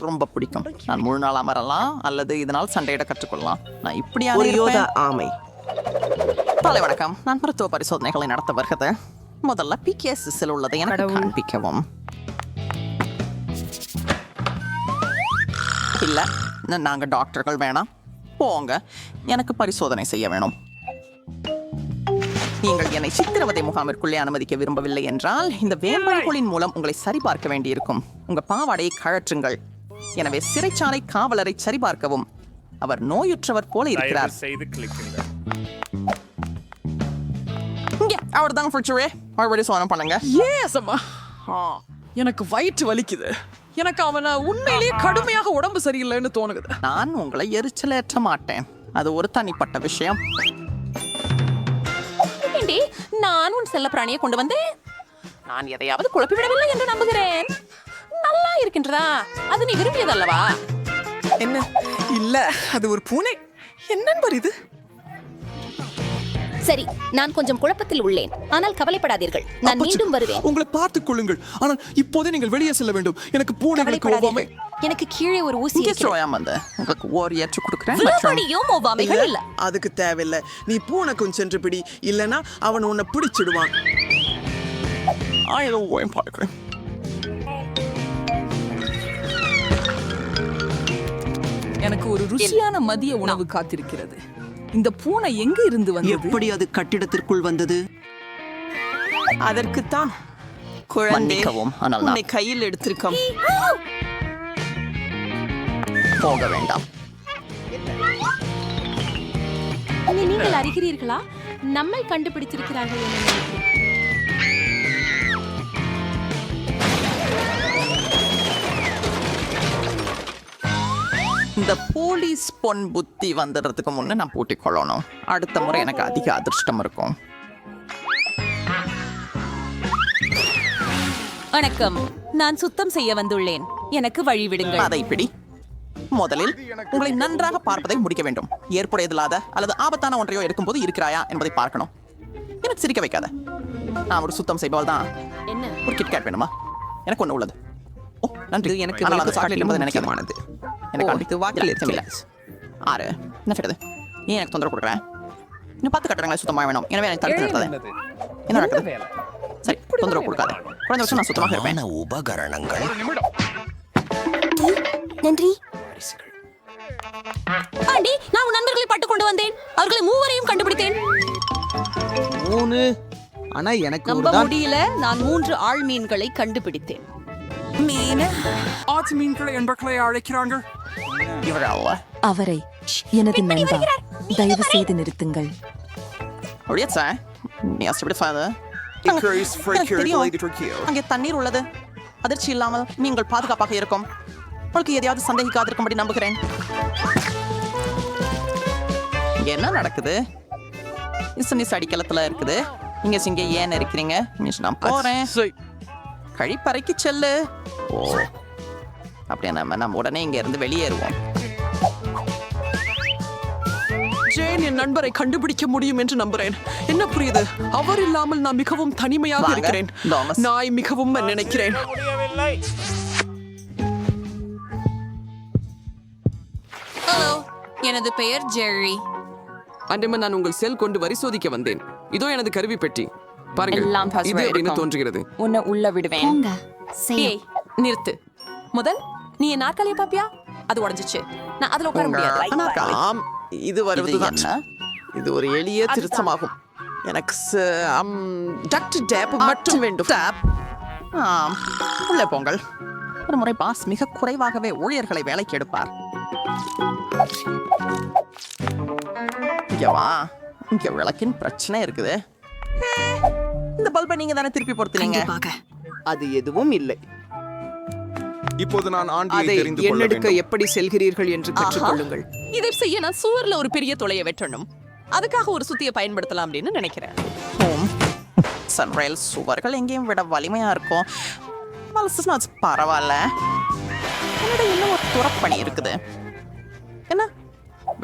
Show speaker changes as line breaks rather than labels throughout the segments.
ரொம்ப பிடிக்கும். நான் முழு நாள் அமரலாம் அல்லது இதனால் சண்டையிட கற்றுக்கொள்ளலாம். நான் இப்படி
ஒரு யோதா ஆமை.
காலை வணக்கம். நான் மருத்துவ பரிசோதனைகளை நடத்த வருகிறது. முதல்ல பிகேஎஸ்எஸ்ஸில் உள்ளதை எனக்கு காண்பிக்கவும். இல்ல ந- நாங்க டாக்டர்கள் வேணாம். போங்க எனக்கு பரிசோதனை செய்ய வேணும். நீங்கள் என்னை சித்திரவதை முகாமிற்குள்ளே அனுமதிக்க விரும்பவில்லை என்றால் இந்த வேம்பல்களின் மூலம் உங்களை சரிபார்க்க வேண்டியிருக்கும். உங்க பாவாடையை கழற்றுங்கள். எனவே சிறைச்சாலை காவலரை சரிபார்க்கவும். அவர் நோயுற்றவர் போல இருக்கிறார்.
செய்து
அவர் தான் ஃபியூச்சரே மறுபடியும் சோதனை பண்ணுங்க.
ஏஸ் அம்மா. எனக்கு வயிற்று வலிக்குது. எனக்கு அவனை உண்மையிலேயே கடுமையாக உடம்பு சரியில்லைன்னு தோணுது.
நான் உங்களை எரிச்சலேற்ற மாட்டேன். அது ஒரு தனிப்பட்ட விஷயம்.
ஏண்டி நான் உன் செல்ல பிராணியை கொண்டு வந்தேன். நான் எதையாவது குழப்பி விடவில்லை என்று நம்புகிறேன். நல்லா இருக்கின்றதா அது நீ விரும்பியதல்லவா?
என்ன? இல்ல அது ஒரு பூனை. என்ன இது.
சரி நான் கொஞ்சம் குழப்பத்தில் உள்ளேன். ஆனால் கவலைப்படாதீர்கள். நான் மீண்டும் வருவேன்.
உங்களை பார்த்துக் கொள்ளுங்கள். ஆனால் இப்போதே நீங்கள் வெளியே செல்ல வேண்டும். எனக்கு பூனைகளுக்கு ஒவ்வாமை
எனக்கு கீழே ஒரு ஊசி.
சோயாம் வந்து உங்களுக்கு ஓர் ஏற்று கொடுக்குறேன்.
ஒவ்வாமைகள் இல்ல
அதுக்கு தேவையில்லை. நீ பூனைக்கும் சென்று பிடி. இல்லனா அவன் உன்னை பிடிச்சிடுவான்.
ஆயிரம் ஓயம் பார்க்கிறேன்.
ருசியான மதிய உணவு காத்திருக்கிறது. இந்த பூனை எங்க இருந்து வந்தது?
எப்படி அது கட்டிடத்திற்குள் வந்தது? அதற்குத்தான் குழந்தை
ஆனால்
உன்னை கையில் எடுத்திருக்கோம்.
போக வேண்டாம்.
நீங்கள் அறிகிறீர்களா? நம்மை கண்டுபிடித்திருக்கிறார்கள்
இந்த போலீஸ் பொன் புத்தி வந்துடுறதுக்கு முன்னே நான் பூட்டிக் கொள்ளணும். அடுத்த முறை எனக்கு அதிக அதிர்ஷ்டம் இருக்கும்.
வணக்கம். நான் சுத்தம் செய்ய வந்துள்ளேன். எனக்கு வழி விடுங்கள்.
அதை பிடி. முதலில் உங்களை நன்றாக பார்ப்பதை முடிக்க வேண்டும். ஏற்புடையதில்லாத அல்லது ஆபத்தான ஒன்றையோ இருக்கும்போது இருக்கிறாயா என்பதை பார்க்கணும். எனக்கு சிரிக்க வைக்காத. நான் ஒரு சுத்தம் செய்பவள் தான்.
என்ன?
ஒரு கிட்கேட் வேணுமா? எனக்கு ஒண்ணு உள்ளது. ஓ நன்றி.
எனக்கு
சாக்லேட் என்பதை
முக்கியமானது.
எனக்கு
இது வாக்கில்.
இல்லை. ஆறு. என்ன செய்யறது ஏன் எனக்கு தொந்தரவு கொடுக்குறேன் இன்னும் பத்து கட்டடங்களை சுத்தமாக வேணும். எனவே எனக்கு தடுத்து நிறுத்தாது. என்ன நடக்குது? சரி தொந்தரவு கொடுக்காது. குறைந்த வருஷம் நான் சுத்தமாக இருப்பேன்.
உபகரணங்கள்.
நன்றி.
ஆண்டி நான் உன் நண்பர்களை பட்டு கொண்டு வந்தேன். அவர்களை மூவரையும் கண்டுபிடித்தேன்.
மூணு. ஆனா எனக்கு
நம்ப முடியல. நான் மூன்று ஆள் மீன்களை கண்டுபிடித்தேன்.
ஆற்று மீன்களை என்பர்களை அழைக்கிறாங்க
இவர்
அவரை எனது நண்பா தயவு செய்து நிறுத்துங்கள்.
அங்கே தண்ணீர் உள்ளது. அதிர்ச்சி இல்லாமல் நீங்கள் பாதுகாப்பாக இருக்கும். உங்களுக்கு எதையாவது சந்தேகிக்காதிருக்கும்படி நம்புகிறேன். இங்க என்ன நடக்குது? இசனிஸ் அடிக்கலத்துல இருக்குது. இங்க சிங்க ஏன் இருக்கிறீங்க நான் போறேன். கழிப்பறைக்கு செல்லு. ஓ. அப்படியே நம்ம நம்ம உடனே இங்க இருந்து வெளியேறுவோம்.
ஜேன் என் நண்பரை கண்டுபிடிக்க முடியும் என்று நம்புறேன். என்ன புரியுது? அவர் இல்லாமல் நான் மிகவும் தனிமையாக இருக்கிறேன். நாய் மிகவும் நினைக்கிறேன்.
ஹலோ எனது பெயர் ஜெர்ரி.
அன்றைம நான் உங்கள் செல் கொண்டு பரிசோதிக்க வந்தேன். இதோ எனது கருவி பெட்டி.
எல்லாம் password
இது அப்படின்னு
இருக்கும்.
தோன்றுகிறது.
உன்னை உள்ள விடுவேன்.
போங்க செய்
ஏய் நிறுத்து. முதல் நீ என் நாற்காலியை பாப்பியா? அது உடைஞ்சிச்சு. நான் அதுல உட்கார முடியாது.
ஆம் இது
இது
வருவதுதான்
என்ன?
இது ஒரு எளிய திருத்தமாகும். எனக்கு ச- அம், டாக்டர் டேப் மட்டும் வேண்டும்.
டேப் ஆம் உள்ளே போங்கள். ஒரு முறை பாஸ் மிக குறைவாகவே ஊழியர்களை வேலைக்கு எடுப்பார். இங்க வா. இங்க விளக்கின் பிரச்சனை இருக்குது. இந்த பல்பை நீங்க தானே திருப்பி பொறுத்துனீங்க
அது எதுவும் இல்லை.
இப்போது நான் ஆண்டியை
அதை
தெரிந்து கொள்ள வேண்டும்.
எப்படி செல்கிறீர்கள் என்று கற்றுக்கொள்ளுங்கள்.
இதை செய்ய நான் சுவர்ல ஒரு பெரிய துளைய வெட்டணும். அதுக்காக ஒரு சுத்தியை பயன்படுத்தலாம் அப்படின்னு நினைக்கிறேன்.
சன்ரைல் சுவர்கள் எங்கேயும் விட வலிமையா இருக்கும். பரவாயில்ல. என்னோட இன்னும் ஒரு துறப்பணி இருக்குது. என்ன?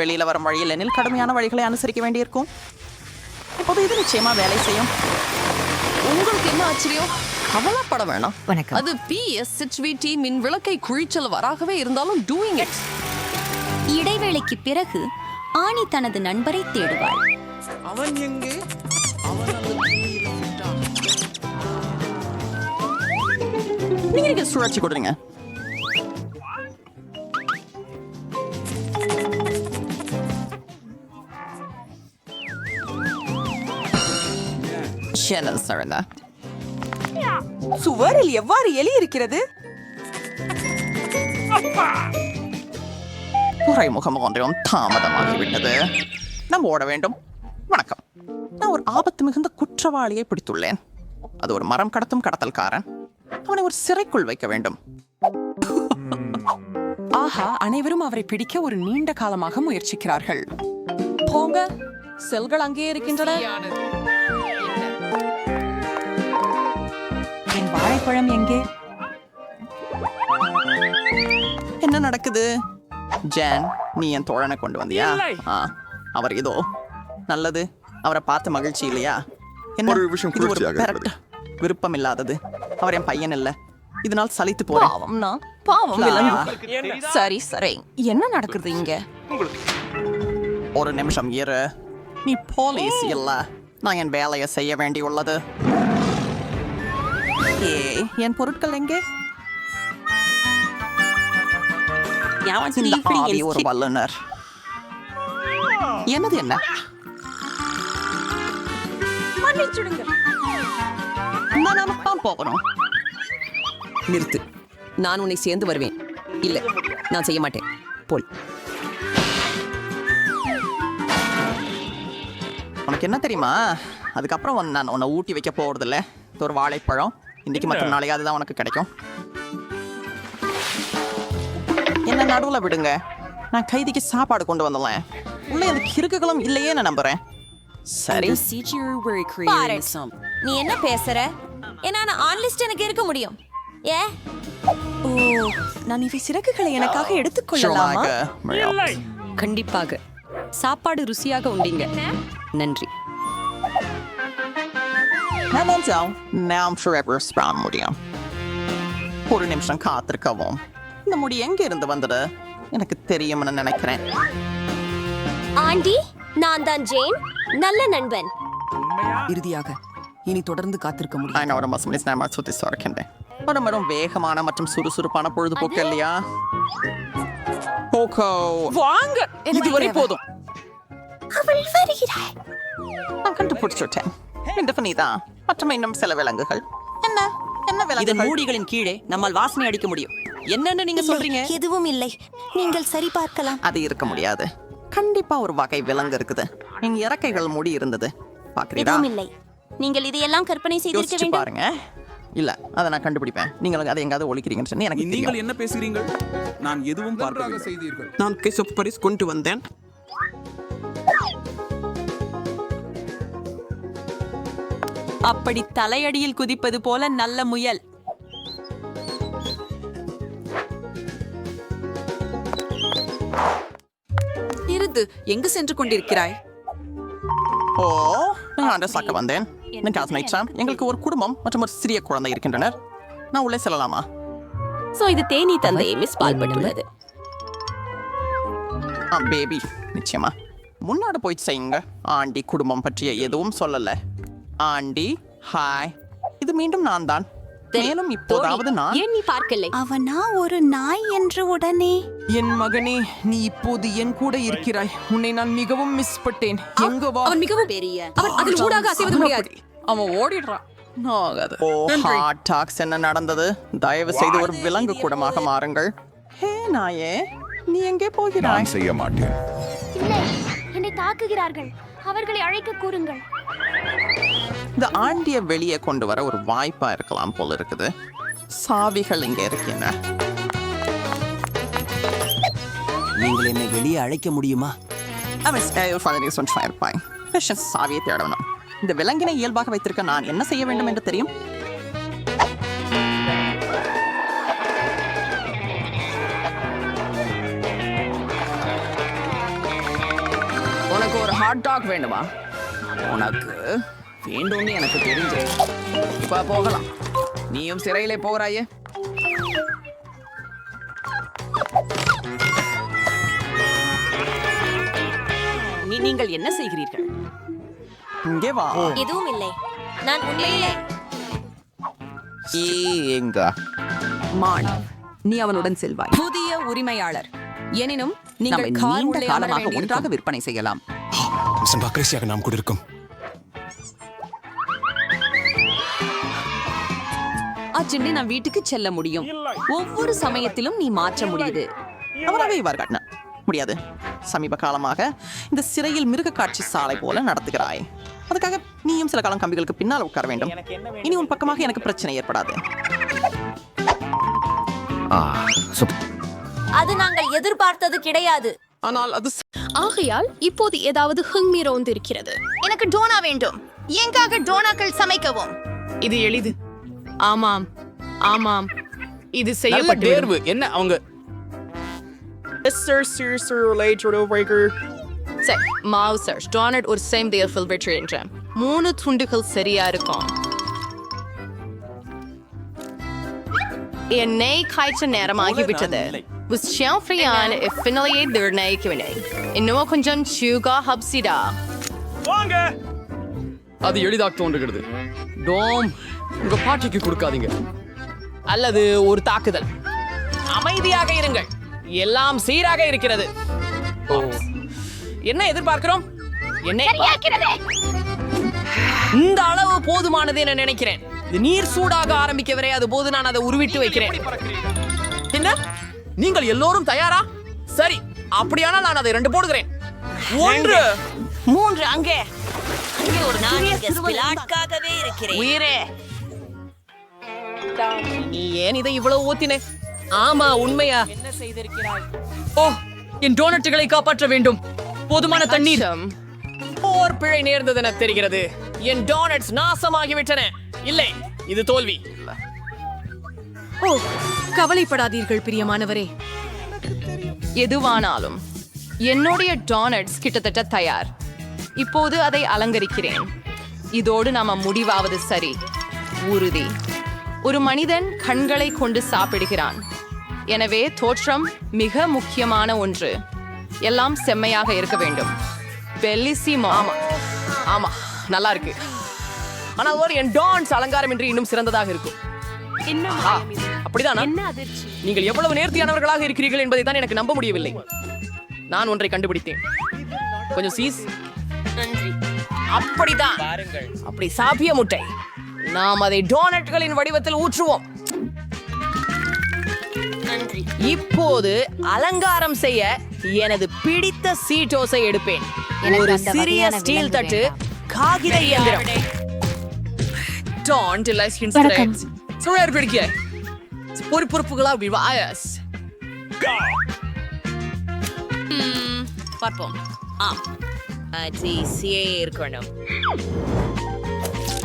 வெளியில வரும் வழியில் எனில் கடுமையான வழிகளை அனுசரிக்க வேண்டியிருக்கும். இப்போது இது நிச்சயமா வேலை செய்யும்.
உங்களுக்கு என்ன ஆச்சரியம்?
கவலைப்பட வேணாம்.
வணக்கம்.
அது பிஎஸ்ஹெச்விடி மின் விளக்கை குழிச்சல் வராகவே இருந்தாலும் டூயிங் இட்
இடைவேளைக்கு பிறகு ஆணி தனது நண்பரை தேடுவாள்
அவன் எங்கே? அவன் அந்த
நீங்க சுழற்சி கொடுறீங்க சேனல் சரந்தா
சுவரில் எவ்வாறு எலி இருக்கிறது?
துறைமுகம் ஒன்றையும் தாமதமாகிவிட்டது. நாம் ஓட வேண்டும். வணக்கம். நான் ஒரு ஆபத்து மிகுந்த குற்றவாளியை பிடித்துள்ளேன். அது ஒரு மரம் கடத்தும் கடத்தல்காரன். அவனை ஒரு சிறைக்குள் வைக்க வேண்டும்.
ஆஹா அனைவரும் அவரை பிடிக்க ஒரு நீண்ட காலமாக முயற்சிக்கிறார்கள்.
போங்க. செல்கள் அங்கேயே இருக்கின்றன.
என் வாழைப்பழம் எங்கே?
என்ன நடக்குது? ஜான் நீ என் தோழனை கொண்டு வந்தியா? ஆ அவர் இதோ நல்லது. அவரை பார்த்த மகிழ்ச்சி இல்லையா? என்ன?
ஒரு விஷயம்
இது ஒரு. விருப்பம் இல்லாதது அவர் என் பையன் இல்ல. இதனால் சலித்து போறேன்.
பாவம்னா? பாவம் சரி சரி. என்ன நடக்குது இங்க?
ஒரு நிமிஷம் இரு. நீ போலீஸ் இல்ல. நான் என் வேலையை செய்ய வேண்டியுள்ளது. என் பொருட்கள் எங்கே? இந்த ஆவி ஒரு வல்லுனர். என்னது என்ன? நான் போகணும்.
நிறுத்து. நான் உன்னை சேர்ந்து வருவேன். இல்லை நான் செய்ய மாட்டேன். போல்.
உனக்கு என்ன தெரியுமா? அதுக்கப்புறம் நான் உன்னை ஊட்டி வைக்க போறதில்ல. ஒரு வாழைப்பழம். இன்னைக்கு மற்றும் நாளைக்கு தான் உனக்கு கிடைக்கும். என்ன நடுவுல விடுங்க. நான் கைதிக்கு சாப்பாடு கொண்டு வந்தேன் உள்ள அந்த கிறுக்குகளும் இல்லையே நான் நம்புறேன். சரி.
நீ என்ன பேசுற? ஏன்னா நான் ஆன் லிஸ்ட் எனக்கு இருக்க முடியும். ஏ?
ஓ நான் இவை சிறகுகளை எனக்காக எடுத்துக்கொள்ளலாமா?
கண்டிப்பாக. சாப்பாடு ருசியாக உண்டீங்க. நன்றி.
நினைச்சோம் நாம் forever ஸ்பான் முடியும் ஒரு நிமிஷம் காத்திருக்கவும். இந்த முடி எங்க இருந்து வந்தது? எனக்கு தெரியும்னு நினைக்கிறேன்.
ஆண்டி நான் தான் ஜேன் நல்ல நண்பன்.
இறுதியாக இனி தொடர்ந்து காத்திருக்க முடியும்.
நான் ஒரு மாசம் நான் சுத்தி சுரக்கின்றேன் ஒரு மரம் வேகமான மற்றும் சுறுசுறுப்பான பொழுதுபோக்கு இல்லையா? போக்கோ.
வாங்க.
இதுவரை போதும்.
அவள் வருகிறாள்.
நான் கண்டுபிடிச்சுட்டேன். இந்த தான் மற்றும் இன்னும் சில விலங்குகள். என்ன? என்ன
இதன்
விலங்குகள்
மூடிகளின் கீழே நம்மால் வாசனை அடிக்க முடியும். என்னன்னு நீங்க சொல்றீங்க?
எதுவும் இல்லை. நீங்கள் சரி பார்க்கலாம்.
அது இருக்க முடியாது. கண்டிப்பா ஒரு வகை விலங்கு இருக்குது. என் இறக்கைகள் முடி இருந்தது. பாக்குறீங்களா?
எதுவும் இல்லை. நீங்கள் இதையெல்லாம் கற்பனை செய்திருக்க
யோசிச்சு
வேண்டும்.
பாருங்க. இல்ல அதை நான் கண்டுபிடிப்பேன். நீங்கள் அதை எங்காவது ஒழிக்கிறீங்கன்னு சொன்னா எனக்கு
நீங்கள்
தெரியும்
என்ன பேசுகிறீர்கள்? நான் எதுவும் பார்க்கவில்லை. செய்தீர்கள்
நான் கேசப் பரிஸ் கொண்டு வந்தேன்.
அப்படி தலையடியில் குதிப்பது போல நல்ல முயல்.
இருது எங்கு சென்று கொண்டிருக்கிறாய்?
ஓ நான் சாக்க வந்தேன். எங்களுக்கு ஒரு குடும்பம் மற்றும் ஒரு சிறிய குழந்தை இருக்கின்றனர். நான் உள்ளே செல்லலாமா?
சோ இது தேனி தந்தை மிஸ் பால்பட்டுள்ளது
ஆ பேபி நிச்சயமா. முன்னாடி போய் செய்யுங்க. ஆண்டி குடும்பம் பற்றிய எதுவும் சொல்லல. ஆண்டி ஹாய் இது மீண்டும் நான் தான் மேலும் இப்போதாவது நான்
ஏன் நீ பார்க்கலை?
அவனா ஒரு நாய் என்று உடனே.
என் மகனே நீ இப்போது என் கூட இருக்கிறாய். உன்னை நான் மிகவும் மிஸ் பட்டேன். எங்க வா?
அவன் மிகவும் பெரிய. அவன் அதில் ஊடாக அசைவது முடியாது.
அவன் ஓடிடுறான். ஆகாது.
ஓ ஹார்ட் டாக்ஸ் என்ன நடந்தது? தயவு செய்து ஒரு விலங்கு கூடமாக மாறுங்கள். ஹே நாயே நீ எங்கே போகிறாய்?
செய்ய மாட்டேன்.
இல்லை என்னை தாக்குகிறார்கள். அவர்களை அழைக்க கூறுங்கள்.
இந்த ஆண்டிய வெளியே கொண்டு வர ஒரு வாய்ப்பா இருக்கலாம் போல இருக்குது. சாவிகள் இங்க இருக்கின்றன.
நீங்கள் என்னை வெளியே அழைக்க முடியுமா?
சாவியை தேடணும். இந்த விலங்கினை இயல்பாக வைத்திருக்க நான் என்ன செய்ய வேண்டும் என்று தெரியும்?
உனக்கு ஒரு ஹாட் டாக் வேண்டுமா? உனக்கு வேண்டும்னு எனக்கு தெரிஞ்சு இப்ப போகலாம்.
நீயும் சிறையிலே போகிறாயே.
நீ நீங்கள் என்ன செய்கிறீர்கள்?
இங்கே வா.
எதுவும் இல்லை. நான் உண்மையிலே
எங்க?
மான் நீ அவனுடன் செல்வாய். புதிய உரிமையாளர். எனினும் நீங்கள்
நீண்ட காலமாக. ஒன்றாக விற்பனை செய்யலாம்.
நாம் கூட இருக்கும்.
அச்சண்டி நான் வீட்டுக்கு செல்ல முடியும். ஒவ்வொரு சமயத்திலும் நீ மாற்ற முடியுது.
அவராக இவ்வாறு முடியாது. சமீப காலமாக இந்த சிறையில் மிருக காட்சி சாலை போல நடத்துகிறாய். அதுக்காக நீயும் சில காலம் கம்பிகளுக்கு பின்னால் உட்கார வேண்டும். இனி உன் பக்கமாக எனக்கு பிரச்சனை ஏற்படாது.
அது நாங்கள் எதிர்பார்த்தது கிடையாது.
ஆனால் அது
ஆகையால் இப்போது ஏதாவது ஹிங்மீரோந்து இருக்கிறது.
எனக்கு டோனா வேண்டும். எங்காக டோனாக்கள் சமைக்கவும்?
இது எளிது. ஆமாம் ஆமாம். இது
நல்ல
செய்யப்பட்டு
தேர்வு. என்ன அவங்க?
சரி மவுசர் டோனட் ஒரு சேம் தேர்ஃபில் வெற்றி என்றேன் மூணு துண்டுகள் சரியா இருக்கும். எண்ணெய் காய்ச்ச நேரமாகிவிட்டது விஷயம் ஃப்ரீயான ஃபினலையை நிர்ணயிக்கவில்லை இன்னும் கொஞ்சம் சுகா ஹப்சிடா
அது எளிதாக தோன்றுகிறது. டோம். உங்க பாட்டிக்கு கொடுக்காதீங்க.
அல்லது ஒரு தாக்குதல். அமைதியாக இருங்கள். எல்லாம் சீராக இருக்கிறது. ஓ. என்ன எதிர்பார்க்கிறோம்? என்ன இந்த அளவு போதுமானது என நினைக்கிறேன். இது நீர் சூடாக ஆரம்பிக்க வரை அது போது நான் அதை உருவிட்டு வைக்கிறேன். என்ன நீங்கள் எல்லோரும் தயாரா? சரி அப்படியானால் நான் அதை ரெண்டு போடுகிறேன். ஒன்று.
மூன்று அங்கே. அங்கே ஒரு ஸ்பிலாட்காகவே இருக்கிறேன்.
உயிரே. நீ ஏன் இதை இவ்வளவு ஊத்தினே? ஆமா உண்மையா? என்ன செய்திருக்கிறாய்?
ஓ என் டோனட்டுகளை காப்பாற்ற வேண்டும். போதுமான தண்ணீர்.
போர் பிழை நேர்ந்ததென தெரிகிறது. என் டோனட்ஸ் நாசமாகிவிட்டன. இல்லை இது தோல்வி.
ஓ கவலைப்படாதீர்கள் பிரியமானவரே.
எதுவானாலும் என்னுடைய டோனட்ஸ் கிட்டத்தட்ட தயார். இப்போது அதை அலங்கரிக்கிறேன். இதோடு நாம முடிவாவது சரி. உறுதி. ஒரு மனிதன் கண்களை கொண்டு சாப்பிடுகிறான். எனவே தோற்றம் மிக முக்கியமான ஒன்று. எல்லாம் செம்மையாக இருக்க வேண்டும். பெல்லிசிமோ.
ஆமா. ஆமா. நல்லா இருக்கு. ஆனால் ஒரு என் டான்ஸ் அலங்காரம் என்று இன்னும் சிறந்ததாக இருக்கும். அப்படிதானா? நீங்கள் எவ்வளவு நேர்த்தியானவர்களாக இருக்கிறீர்கள் என்பதை தான் எனக்கு நம்ப முடியவில்லை. நான் ஒன்றை கண்டுபிடித்தேன். கொஞ்சம் சீஸ். அப்படிதான். அப்படி சாப்பிய முட்டை. நாம் அதை டோனட்களின் வடிவத்தில் ஊற்றுவோம். இப்போது அலங்காரம் செய்ய எனது பிடித்த சீட்டோஸை எடுப்பேன். ஒரு சிறிய ஸ்டீல் தட்டு காகித இயந்திரம். Don't let's instead. சுழற் பிடிக்க பொறுப்பொறுப்புகளா விவாயஸ் பார்ப்போம். ஆம்.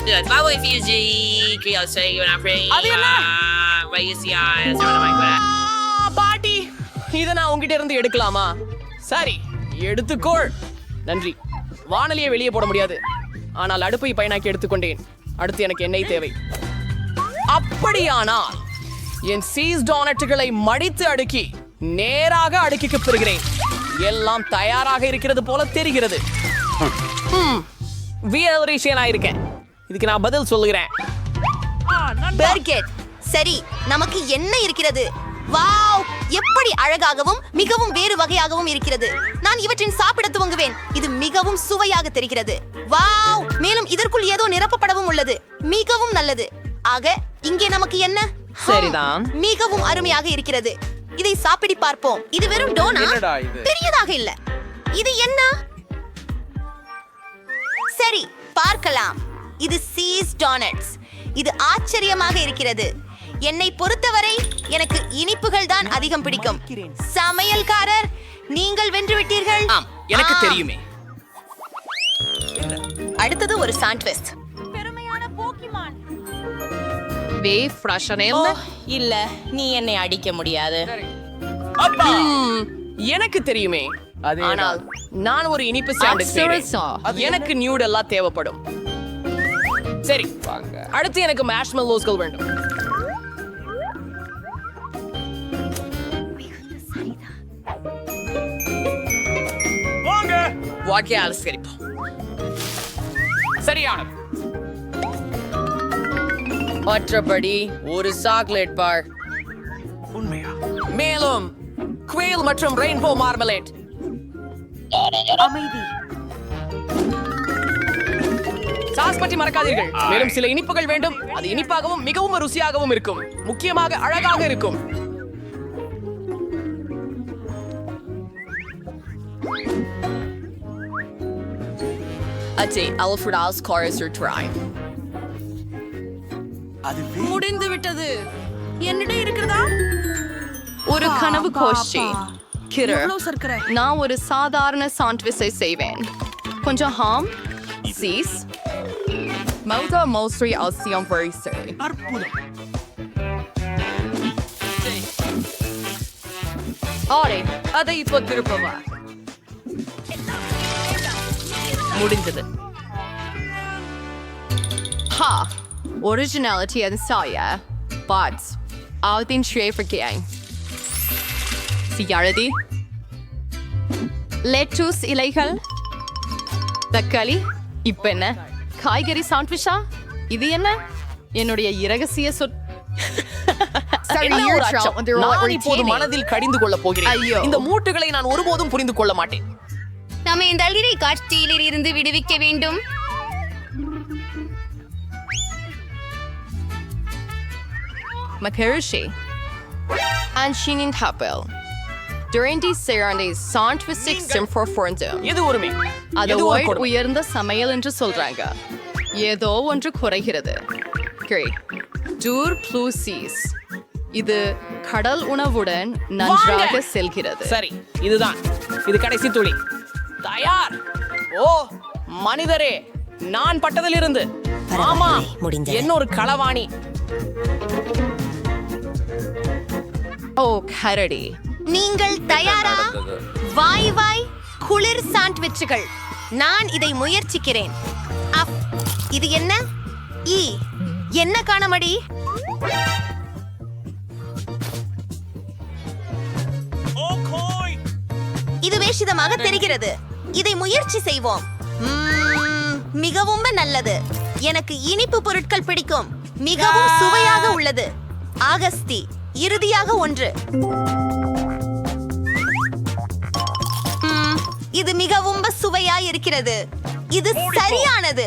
அது ஈஸியே இருக்கணும் அது என்ன? ஆ, பாட்டி இதை நான் உங்ககிட்ட இருந்து எடுக்கலாமா? சரி எடுத்துக்கோள். நன்றி. வானலியை வெளியே போட முடியாது. ஆனால் அடுப்பை பயனாக்கி எடுத்துக்கொண்டேன். அடுத்து எனக்கு எண்ணெய் தேவை. அப்படியானால் என் சீஸ் டோனட்டுகளை மடித்து அடுக்கி நேராக அடுக்கிக்கு பெறுகிறேன். எல்லாம் தயாராக இருக்கிறது போல தெரிகிறது. வியலரிஷியனா இருக்கேன் இதுக்கு நான் பதில் சொல்லுகிறேன்.
பெர்கெட். சரி நமக்கு என்ன இருக்கிறது? வாவ்! எப்படி அழகாகவும் மிகவும் வேறு வகையாகவும் இருக்கிறது. நான் இவற்றின் சாப்பிட துவங்குவேன். இது மிகவும் சுவையாக தெரிகிறது. வாவ்! மேலும் இதற்குள் ஏதோ நிரப்பப்படவும் உள்ளது. மிகவும் நல்லது. ஆக இங்கே நமக்கு என்ன?
சரிதான்.
மிகவும் அருமையாக இருக்கிறது. இதை சாப்பிடி பார்ப்போம். இது வெறும் டோனா? பெரியதாக இல்ல. இது என்ன? சரி பார்க்கலாம். இது சீஸ் டோனட்ஸ் இது ஆச்சரியமாக இருக்கிறது. என்னை பொறுத்தவரை எனக்கு இனிப்புகள் தான் அதிகம் பிடிக்கும். சமையல்காரர் நீங்கள் வென்று விட்டீர்கள்.
எனக்கு. தெரியுமே.
அடுத்தது ஒரு சாண்ட்விஸ்ட்
வே ஃப்ரெஷ்ஷனே
இல்ல. நீ என்னை அடிக்க முடியாது.
ம், எனக்கு தெரியுமே. ஆனால் நான் ஒரு இனிப்பு சாண்ட்விச். எனக்கு நியூட் எல்லாம் தேவைப்படும். சரி. வாங்க. அடுத்து எனக்கு மேஷ்மெல்லோஸ்கள் வேண்டும். வாங்க. வாக்கிய அலசரிப்போம் சரியானது மற்றபடி ஒரு சாக்லேட் பார் மேலும் குயில் மற்றும் ரெயின்போ மார்மலேட்
அமைதி.
சாஸ் பற்றி மறக்காதீர்கள். மேலும் சில இனிப்புகள் வேண்டும். அது இனிப்பாகவும் மிகவும் ருசியாகவும் இருக்கும். முக்கியமாக அழகாக இருக்கும். காரஸ் ட்ரை
முடிந்து விட்டது. என்னிடம் இருக்கிறதா?
ஒரு கனவு கோஷ்டி. நான் ஒரு சாதாரண சாண்ட்விச்சை செய்வேன். கொஞ்சம் ஹாம் சீஸ் மௌதா மோஸ்ட்ரி அவசியம் வரிசை
அற்புதம்
ஆரே அதை இப்போ திருப்பவா முடிந்தது Ha! Originality and Saya. But, I'll think straight for gang. Sigaradi. Lettuce இலைகள் தக்காளி இப்ப என்ன காய்கறி சாண்ட்விச்சா இது என்ன என்னுடைய இரகசிய சொற்?
நான் இப்போது மனதில் கடிந்து கொள்ளப் போகிறேன்
ஐயோ.
இந்த மூட்டுகளை நான் ஒருபோதும் புரிந்து கொள்ள மாட்டேன்
நம்ம இந்த அழிரை காட்சியில் இருந்து விடுவிக்க வேண்டும்
Makarishi. And Shinin Kapel. சாண்ட்விஸ்டிக் சிம்ஃபோர் ஃபோர்ந்தும்
எது உரிமை?
அது
எது ஒரு
ஒயிட்
கொடுமை?
உயர்ந்த சமையல் என்று சொல்றாங்க. ஏதோ ஒன்று குறைகிறது. டூர் ப்ளூசீஸ் இது கடல் உணவுடன் நன்றாக. செல்கிறது.
சரி இதுதான். இது கடைசி துளி. தயார்! ஓ மனிதரே நான் பட்டதிலிருந்து. ஆமா
முடிந்தது.
என்னொரு களவாணி.
ஓ கரடி.
நீங்கள் தயாரா? வாய் வாய் குளிர் சாண்ட்விச்சுகள். நான் இதை முயற்சிக்கிறேன். அப் இது என்ன? ஈ என்ன காணமடி? இது வேஷிதமாக தெரிகிறது. இதை முயற்சி செய்வோம். மிகவும் நல்லது. எனக்கு இனிப்பு பொருட்கள் பிடிக்கும். மிகவும் சுவையாக உள்ளது. ஆகஸ்தி இறுதியாக ஒன்று. இது மிகவும் சுவையாய் இருக்கிறது இது சரியானது.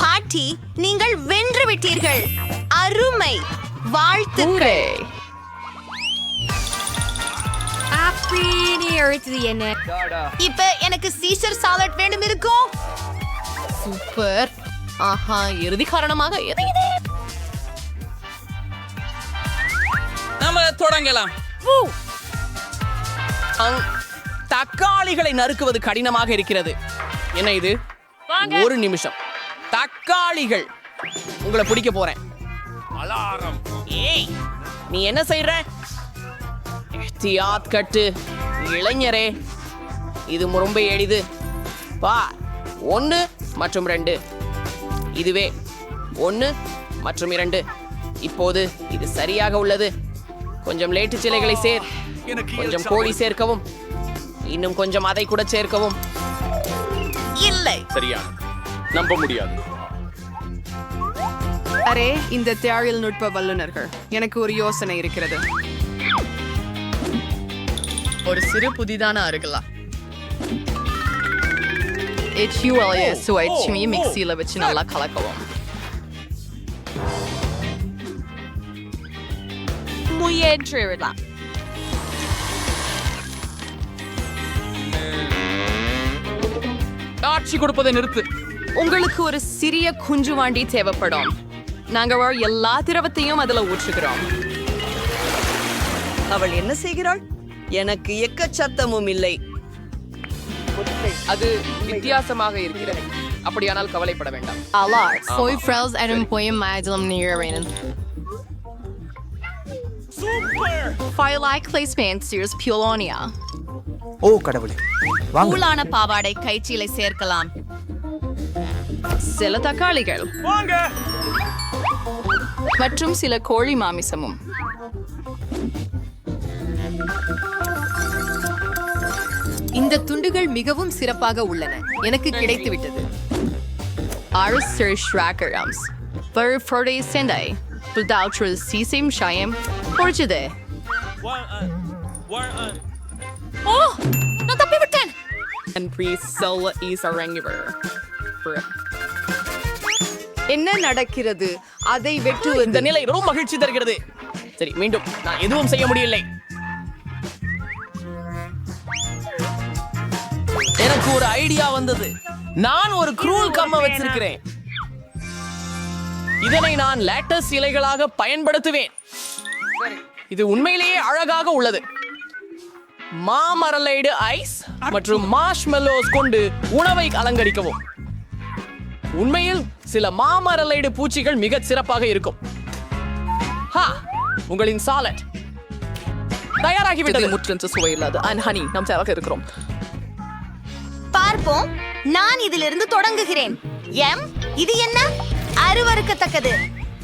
பாட்டி நீங்கள் வென்று விட்டீர்கள். அருமை. வாழ்த்துக்கள். என்ன இப்ப எனக்கு சீசர் சாலட் வேண்டும் இருக்கும்
சூப்பர். ஆஹா இறுதி காரணமாக எது இது?
நம்ம தொடங்கலாம்.
தக்காளிகளை நறுக்குவது கடினமாக இருக்கிறது. என்ன இது? ஒரு நிமிஷம். தக்காளிகள். உங்களை பிடிக்க போறேன். அலாரம். ஏய் நீ என்ன செய்யற தியாத் கட்டு இளைஞரே இது ரொம்ப எளிது. பா ஒன்று மற்றும் ரெண்டு. இதுவே ஒன்று மற்றும் இரண்டு. இப்போது இது சரியாக உள்ளது. கொஞ்சம் லேட்டு சிலைகளை சேர். கொஞ்சம் கோழி சேர்க்கவும். இன்னும் கொஞ்சம் அதை கூட சேர்க்கவும்.
இல்லை.
சரியா? நம்ப முடியாது.
அரே இந்த தேழில் நுட்ப வல்லுநர்கள் எனக்கு ஒரு யோசனை இருக்கிறது.
ஒரு சிறு புதிதான அருகலா. HULA சுவைச்சுமி மிக்சியில் வச்சு நல்லா கலக்கவும். முயற்றிடலாம்
காட்சி கொடுப்பதை நிறுத்து.
உங்களுக்கு ஒரு சிறிய குஞ்சு வாண்டி தேவைப்படும். நாங்க எல்லா திரவத்தையும் அதுல ஊற்றுகிறோம்.
அவள் என்ன செய்கிறாள்? எனக்கு எக்கச்சத்தமும் இல்லை.
அது வித்தியாசமாக இருக்கிறது. அப்படியானால் கவலைப்பட வேண்டாம்.
Alar, foi frels eram poem maidlam nirin. Firelight placement sears Pulonia.
ஓ கடவுளே.
கூலான பாவாடை கயிற்றிலை சேர்க்கலாம்.
சில தக்காளிகள். மற்றும் சில கோழி மாமிசமும். இந்த துண்டுகள் மிகவும் சிறப்பாக உள்ளன. எனக்கு கிடைத்து விட்டது. Pudaltra Sisim Shayam. Portude.
ஓ நான் தப்பி விட்டேன்.
And Priscilla is a regular.
என்ன நடக்கிறது? அதை
இந்த
வெட்டுவது
நிலை ரொம்ப மகிழ்ச்சி தருகிறது. சரி மீண்டும் நான் எதுவும் செய்ய முடியவில்லை. எனக்கு ஒரு ஐடியா வந்தது. நான் ஒரு க்ரூல் கம்ம வச்சிருக்கிறேன். இதனை நான் லேட்டஸ் இலைகளாக பயன்படுத்துவேன். இது உண்மையிலேயே அழகாக உள்ளது. மாமரலைடு ஐஸ் மற்றும் மார்ஷ்மெல்லோஸ் கொண்டு உணவை அலங்கரிக்கவும். உண்மையில் சில மாமரலைடு பூச்சிகள் மிகச் சிறப்பாக இருக்கும். ஹா உங்களின் சாலட். தயாராகிவிட்டது.
முற்றென்று சுவையில்லாது. அண்ட் ஹனி நாம் தயாராக இருக்கிறோம்.
பார்ப்போம். நான் இதிலிருந்து தொடங்குகிறேன். எம் இது என்ன? அருவருக்கத்தக்கது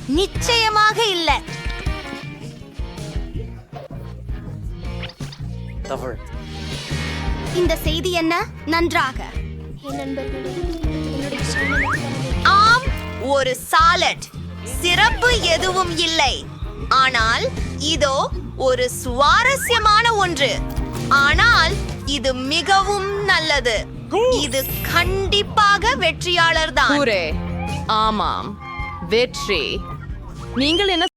நிச்சயமாக இல்ல. இந்த செய்தி என்ன? நன்றாக. ஆம் ஒரு சாலட். சிறப்பு எதுவும் இல்லை. ஆனால் இதோ ஒரு சுவாரஸ்யமான ஒன்று. ஆனால் இது மிகவும் நல்லது. இது கண்டிப்பாக வெற்றியாளர் தான்
ஆமாம். வெற்றி. நீங்கள் என்ன